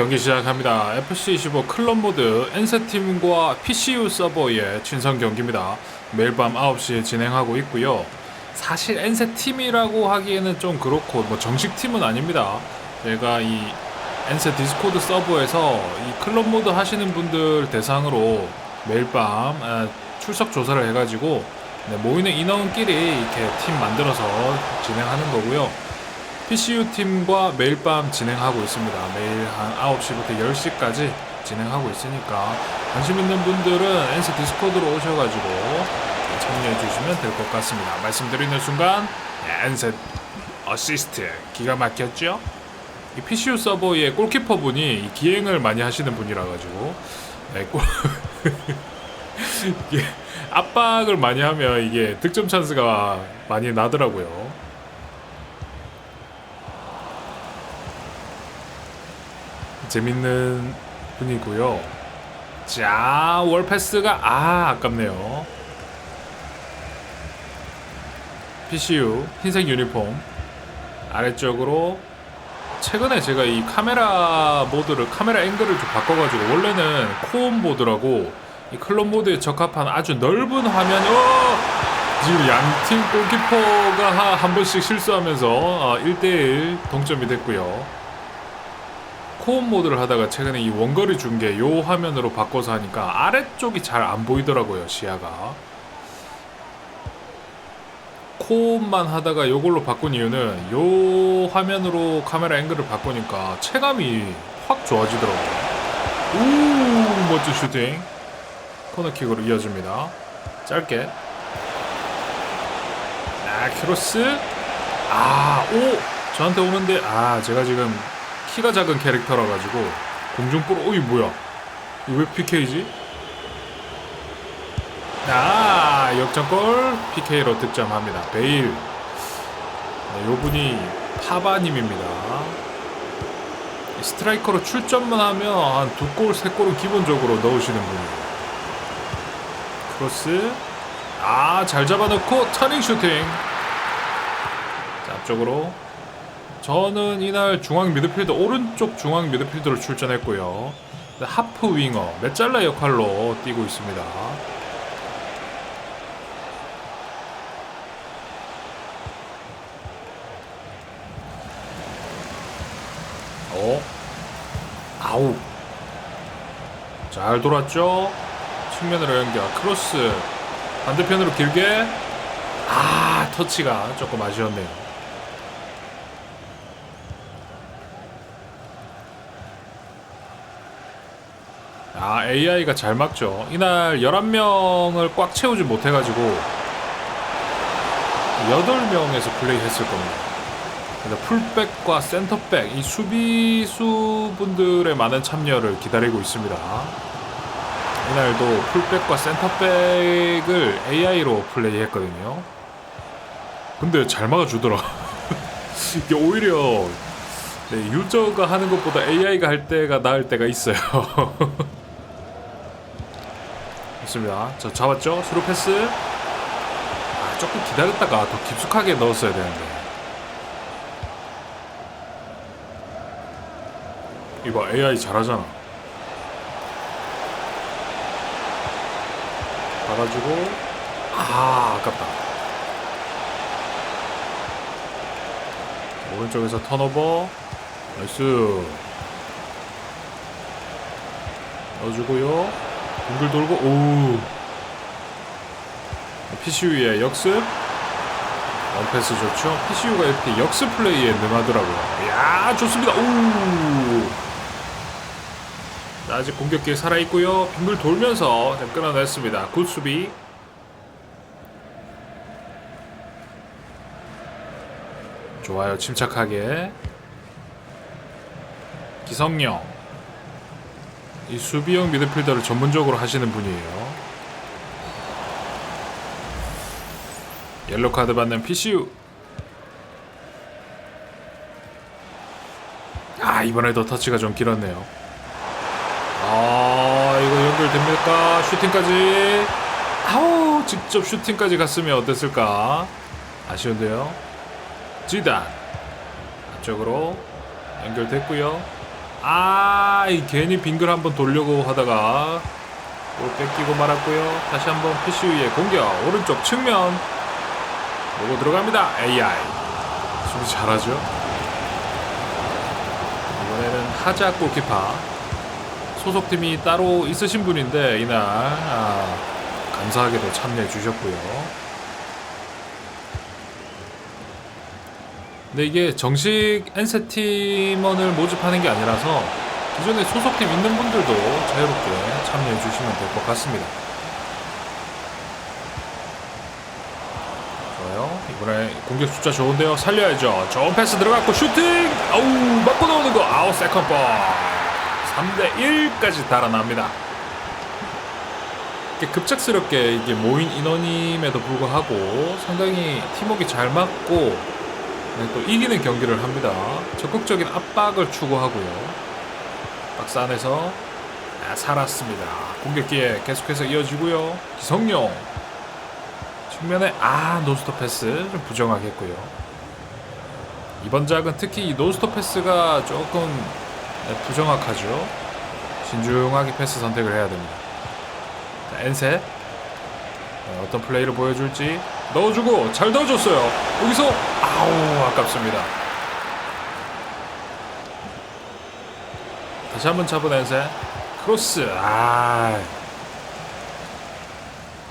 경기 시작합니다. FC25 클럽 모드 엔세팀과 PCU 서버의 친선 경기입니다. 매일 밤 9시에 진행하고 있고요. 사실 엔세팀이라고 하기에는 좀 그렇고 뭐 정식 팀은 아닙니다. 제가 이 엔세 디스코드 서버에서 이 클럽 모드 하시는 분들 대상으로 매일 밤 아, 출석 조사를 해가지고 네, 모이는 인원끼리 이렇게 팀 만들어서 진행하는 거고요. PCU 팀과 매일 밤 진행하고 있습니다. 매일 한 9시부터 10시까지 진행하고 있으니까 관심 있는 분들은 엔스 디스코드로 오셔가지고 참여해 주시면 될 것 같습니다. 말씀드리는 순간 엔셋 어시스트 기가 막혔죠? 이 PCU 서버의 골키퍼 분이 이 기행을 많이 하시는 분이라 가지고 네, 골 압박을 많이 하면 이게 득점 찬스가 많이 나더라고요. 재밌는 분이고요. 자, 월패스가 아 아깝네요. PCU 흰색 유니폼 아래쪽으로 최근에 제가 이 카메라 모드를 카메라 앵글을 좀 바꿔가지고 원래는 코온 보드라고 이 클럽 모드에 적합한 아주 넓은 화면이 어! 지금 양팀 골키퍼가 하- 한 번씩 실수하면서 어, 1대1 동점이 됐고요. 코온 모드를 하다가 최근에 이 원거리 중계 요 화면으로 바꿔서 하니까 아래쪽이 잘 안 보이더라고요 시야가. 코온만 하다가 요걸로 바꾼 이유는 요 화면으로 카메라 앵글을 바꾸니까 체감이 확 좋아지더라고요. 우 멋진 슈팅. 코너킥으로 이어집니다. 짧게. 아 크로스. 아오! 저한테 오는데 아 제가 지금 키가 작은 캐릭터라 가지고 공중볼 어이 뭐야? 이거 왜 PK지? 아 역전골 PK로 득점합니다. 베일. 네, 요분이 파바님입니다. 스트라이커로 출전만 하면 한 두 골, 세 골은 기본적으로 넣으시는 분이에요. 크로스. 아 잘 잡아놓고 터닝 슈팅. 자 앞쪽으로 저는 이날 중앙 미드필더 오른쪽 중앙 미드필더로 출전했고요. 하프 윙어 메잘라 역할로 뛰고 있습니다. 어? 아우 잘 돌았죠? 측면으로 연결 크로스 반대편으로 길게 아 터치가 조금 아쉬웠네요. 아 AI가 잘 막죠. 이날 11명을 꽉 채우지 못해가지고 8명에서 플레이했을 겁니다. 그래서 풀백과 센터백 이 수비수 분들의 많은 참여를 기다리고 있습니다. 이날도 풀백과 센터백을 AI로 플레이했거든요. 근데 잘 막아주더라. 이게 오히려 네, 유저가 하는 것보다 AI가 할 때가 나을 때가 있어요 좋습니다. 저 잡았죠? 스루 패스. 아, 조금 기다렸다가 더 깊숙하게 넣었어야 되는데. 이봐, AI 잘하잖아. 가가지고, 아, 아깝다. 오른쪽에서 턴오버. 나이스. 넣어주고요. 둥글 돌고 오 PCU의 역습. 원패스 좋죠. PCU가 이렇게 역습 플레이에 능하더라고요. 이야 좋습니다. 오 자, 아직 공격기 살아있고요. 빙글 돌면서 좀 끊어냈습니다. 굿 수비. 좋아요. 침착하게. 기성용 이 수비형 미드필더를 전문적으로 하시는 분이에요. 옐로 카드 받는 PCU. 아 이번에도 터치가 좀 길었네요. 아 이거 연결됩니까? 슈팅까지. 아우 직접 슈팅까지 갔으면 어땠을까? 아쉬운데요. 지단 앞쪽으로 연결됐고요. 아 이 괜히 빙글 한번 돌려고 하다가 볼 뺏기고 말았고요. 다시 한번 PCU의 공격 오른쪽 측면 보고 들어갑니다. AI 수비 잘하죠. 이번에는 하자 골키파 소속팀이 따로 있으신 분인데 이날 아, 감사하게도 참여해 주셨고요. 근데 이게 정식 엔세 팀원을 모집하는 게 아니라서 기존에 소속팀 있는 분들도 자유롭게 참여해 주시면 될 것 같습니다. 좋아요. 이번에 공격 숫자 좋은데요. 살려야죠. 좋은 패스 들어갔고 슈팅! 아우 맞고 나오는 거 아웃 세컨 볼. 3대 1까지 달아납니다. 급작스럽게 이게 모인 인원임에도 불구하고 상당히 팀워크 잘 맞고 네, 또 이기는 경기를 합니다. 적극적인 압박을 추구하고요. 박스 안에서 아, 살았습니다. 공격 기회 계속해서 이어지고요. 기성용 측면에 아 노스톱 패스 좀 부정하겠고요. 이번 작은 특히 이 노스톱 패스가 조금 네, 부정확하죠. 신중하게 패스 선택을 해야 됩니다. 자, 엔셋 네, 어떤 플레이를 보여줄지 넣어주고 잘 넣어줬어요. 여기서 아우 아깝습니다. 다시 한번 엔셋 크로스 아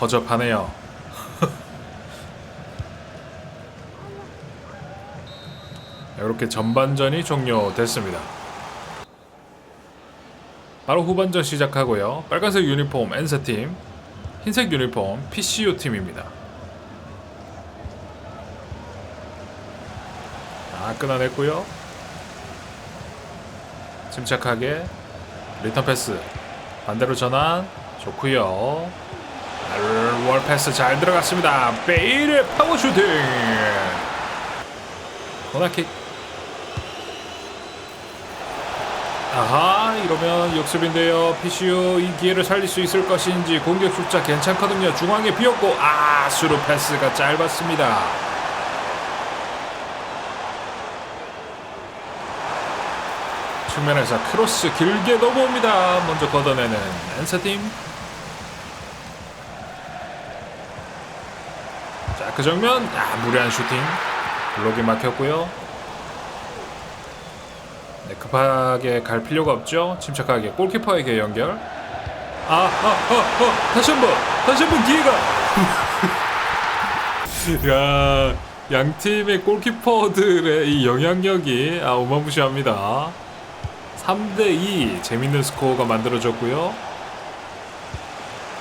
허접하네요. 이렇게 전반전이 종료됐습니다. 바로 후반전 시작하고요. 빨간색 유니폼 엔세 팀, 흰색 유니폼 PCU 팀입니다. 아 끊어냈고요. 침착하게 리턴 패스 반대로 전환 좋고요. 월 패스 잘 들어갔습니다. 베일의 파워 슈팅. 코너킥. 아하 이러면 역습인데요. PCU 이 기회를 살릴 수 있을 것인지 공격 숫자 괜찮거든요. 중앙에 비었고 아 수루 패스가 짧았습니다. 측면에서 크로스 길게 넘어옵니다. 먼저 걷어내는 엔서팀. 자, 그 정면 아, 무리한 슈팅. 블록이 막혔고요. 네, 급하게 갈 필요가 없죠. 침착하게 골키퍼에게 연결. 아, 아, 아, 아, 다시 한 번, 다시 한 번 기회가. 야, 양 팀의 골키퍼들의 이 영향력이 아, 어마무시합니다. 3대2 재밌는 스코어가 만들어졌고요.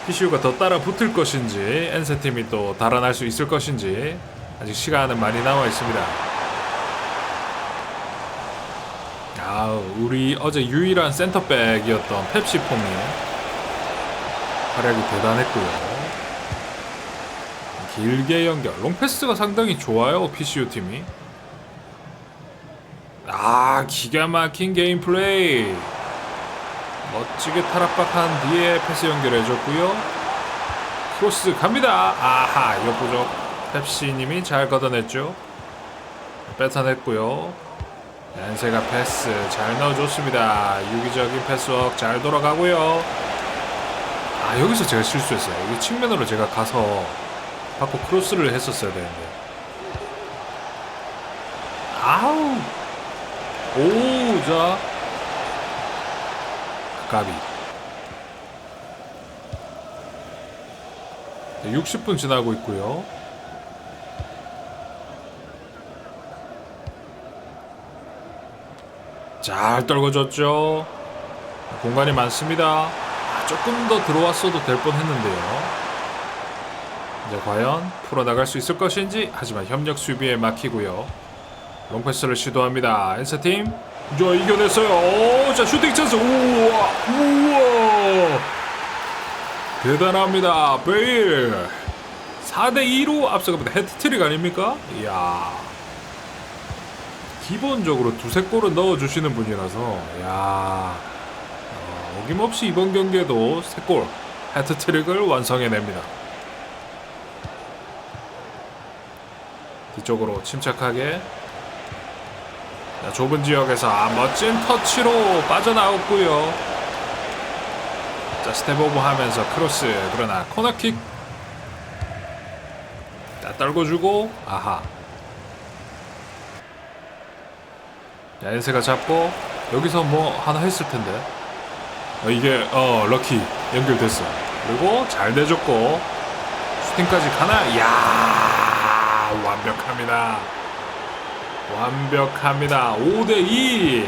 PCU가 더 따라 붙을 것인지 엔세 팀이 또 달아날 수 있을 것인지 아직 시간은 많이 남아 있습니다. 아, 우리 어제 유일한 센터백이었던 펩시 폼이 활약이 대단했고요. 길게 연결, 롱패스가 상당히 좋아요 PCU 팀이. 아 기가 막힌 게임 플레이. 멋지게 탈압박한 뒤에 패스 연결해줬고요. 크로스 갑니다. 아하 옆부족 펩시님이 잘 걷어냈죠. 뺏어냈고요. 얀세가 패스 잘 넣어줬습니다. 유기적인 패스워크 잘 돌아가고요. 아 여기서 제가 실수했어요. 여기 측면으로 제가 가서 받고 크로스를 했었어야 되는데. 아우 오, 자. 가비. 60분 지나고 있고요. 잘 떨궈졌죠. 공간이 많습니다. 아, 조금 더 들어왔어도 될 뻔했는데요. 이제 과연 풀어나갈 수 있을 것인지 하지만 협력 수비에 막히고요. 롱패스를 시도합니다. 엔서팀. 저 이겨냈어요. 오, 자 슈팅 찬스. 우와, 우와. 대단합니다. 베일. 4대 2로 앞서갑니다. 헤트트릭 아닙니까? 이야. 기본적으로 두세 골은 넣어주시는 분이라서, 야 어, 어김없이 이번 경기에도 세 골, 헤트트릭을 완성해냅니다. 뒤쪽으로 침착하게 자, 좁은 지역에서 아, 멋진 터치로 빠져나왔고요. 자 스텝 오브 하면서 크로스 그러나 코너킥. 자 떨궈주고 아하. 자 엔세가 잡고 여기서 뭐 하나 했을 텐데. 어, 이게 어 럭키 연결됐어 그리고 잘 대줬고 슈팅까지 가나? 이야 완벽합니다 완벽합니다. 5대2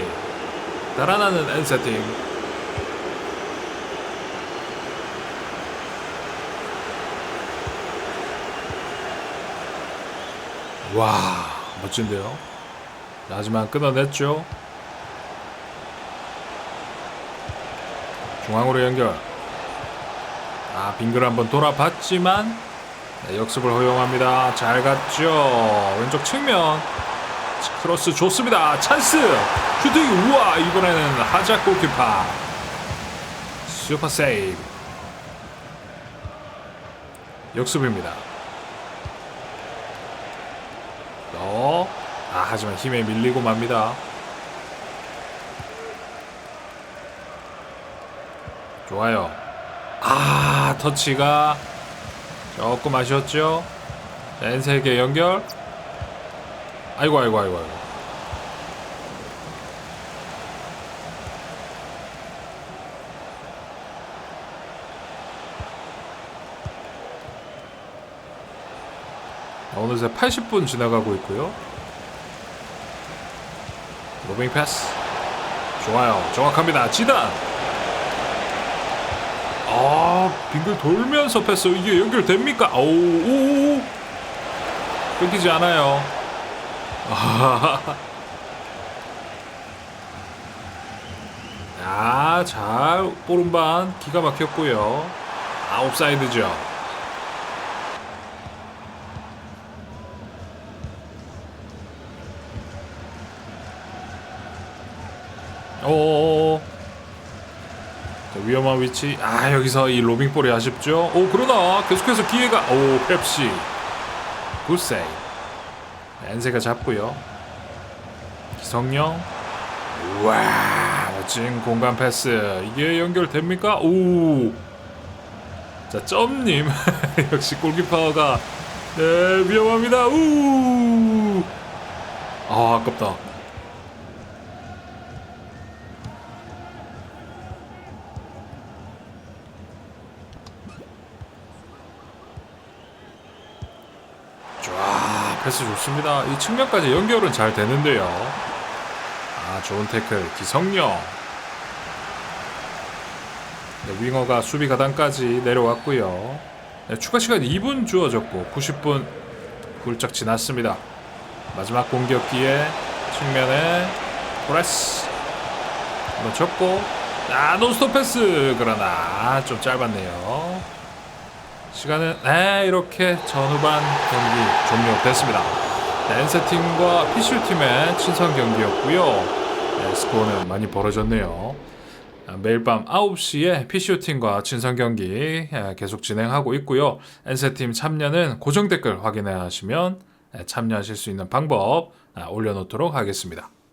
달아나는 엔세팀 와 멋진데요? 하지만 끊어냈죠? 중앙으로 연결. 아 빙글 한번 돌아봤지만 네, 역습을 허용합니다. 잘 갔죠? 왼쪽 측면 크로스 좋습니다. 찬스. 슈팅 우와 이번에는 하자 골키파 슈퍼 세이브. 역습입니다. 어? 아 하지만 힘에 밀리고 맙니다. 좋아요. 아 터치가 조금 아쉬웠죠? 엔세계 연결 아이고 아이고 아이고 아이고. 어느새 80분 지나가고 있고요. 로빙 패스. 좋아요. 정확합니다. 지단! 아 빙글 돌면서 패스. 이게 연결됩니까? 오오. 끊기지 않아요 아잘 오른반 기가 막혔고요. 아 옵사이드죠. 오 자, 위험한 위치. 아 여기서 이 로빙볼이 아쉽죠? 오 그러나 계속해서 기회가. 오 펩시. 굿세이 엔세가 잡고요. 기성용. 와 멋진 공간 패스. 이게 연결됩니까? 오 자 점님. 역시 골키퍼가 네, 위험합니다. 우 아 아깝다 패스 좋습니다. 이 측면까지 연결은 잘 되는데요. 아 좋은 태클 기성용. 네, 윙어가 수비 가단까지 내려왔고요. 네, 추가 시간 2분 주어졌고 90분 훌쩍 지났습니다. 마지막 공격기에 측면에 토레스 한번 접고 아 논스톱 패스 그러나 좀 짧았네요. 시간은 네, 이렇게 전후반 경기 종료됐습니다. 네, 엔세팀과 PCU팀의 친선 경기였고요. 네, 스코어는 많이 벌어졌네요. 아, 매일 밤 9시에 PCU팀과 친선 경기 예, 계속 진행하고 있고요. 엔세팀 참여는 고정 댓글 확인하시면 예, 참여하실 수 있는 방법 아, 올려놓도록 하겠습니다.